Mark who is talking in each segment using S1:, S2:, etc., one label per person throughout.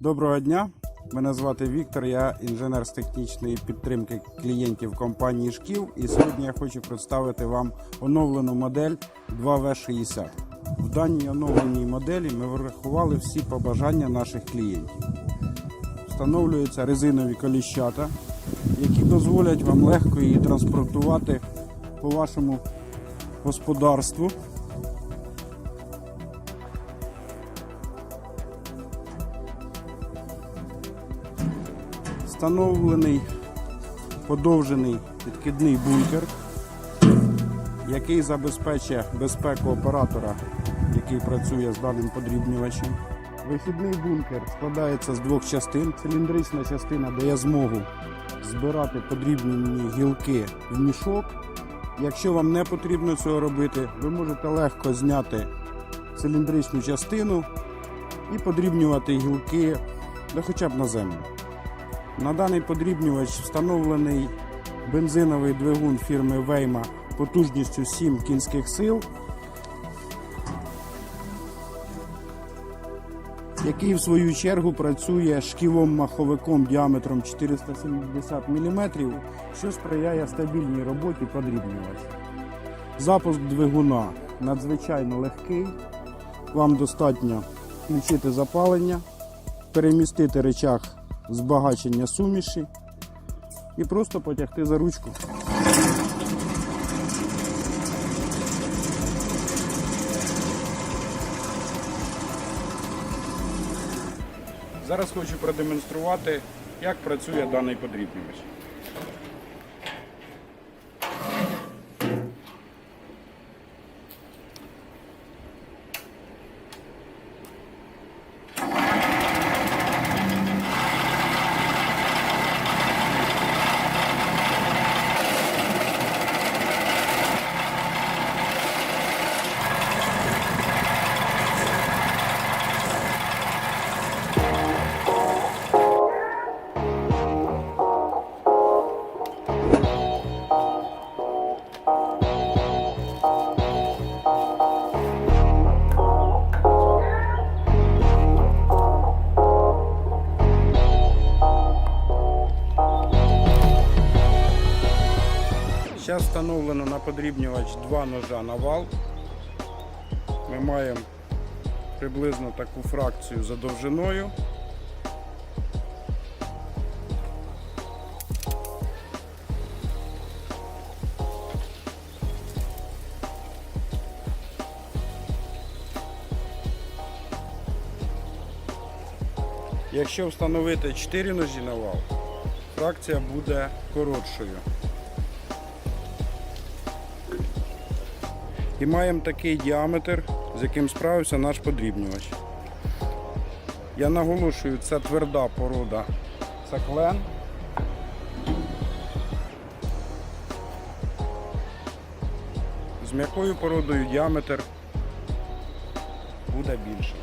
S1: Доброго дня. Мене звати Віктор, я інженер з технічної підтримки клієнтів компанії Шків. І сьогодні я хочу представити вам оновлену модель 2В60. В даній оновленій моделі ми врахували всі побажання наших клієнтів. Встановлюються резинові коліщата, які дозволять вам легко її транспортувати по вашому господарству. Встановлений подовжений підкидний бункер, який забезпечує безпеку оператора, який працює з даним подрібнювачем. Вихідний бункер складається з двох частин. Циліндрична частина дає змогу збирати подрібнені гілки в мішок. Якщо вам не потрібно цього робити, ви можете легко зняти циліндричну частину і подрібнювати гілки да хоча б на землю. На даний подрібнювач встановлений бензиновий двигун фірми Вейма потужністю 7 кінських сил, який в свою чергу працює шківом маховиком діаметром 470 мм, що сприяє стабільній роботі подрібнювача. Запуск двигуна надзвичайно легкий. Вам достатньо включити запалення, перемістити речах збагачення суміші і просто потягти за ручку. Зараз хочу продемонструвати, як працює даний подрібнювач. Зараз встановлено на подрібнювач два ножа на вал. Ми маємо приблизно таку фракцію за довжиною. Якщо встановити 4 ножі на вал, фракція буде коротшою. І маємо такий діаметр, з яким справився наш подрібнювач. Я наголошую, це тверда порода. Це клен. З м'якою породою діаметр буде більший.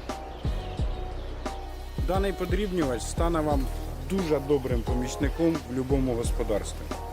S1: Даний подрібнювач стане вам дуже добрим помічником в будь-якому господарстві.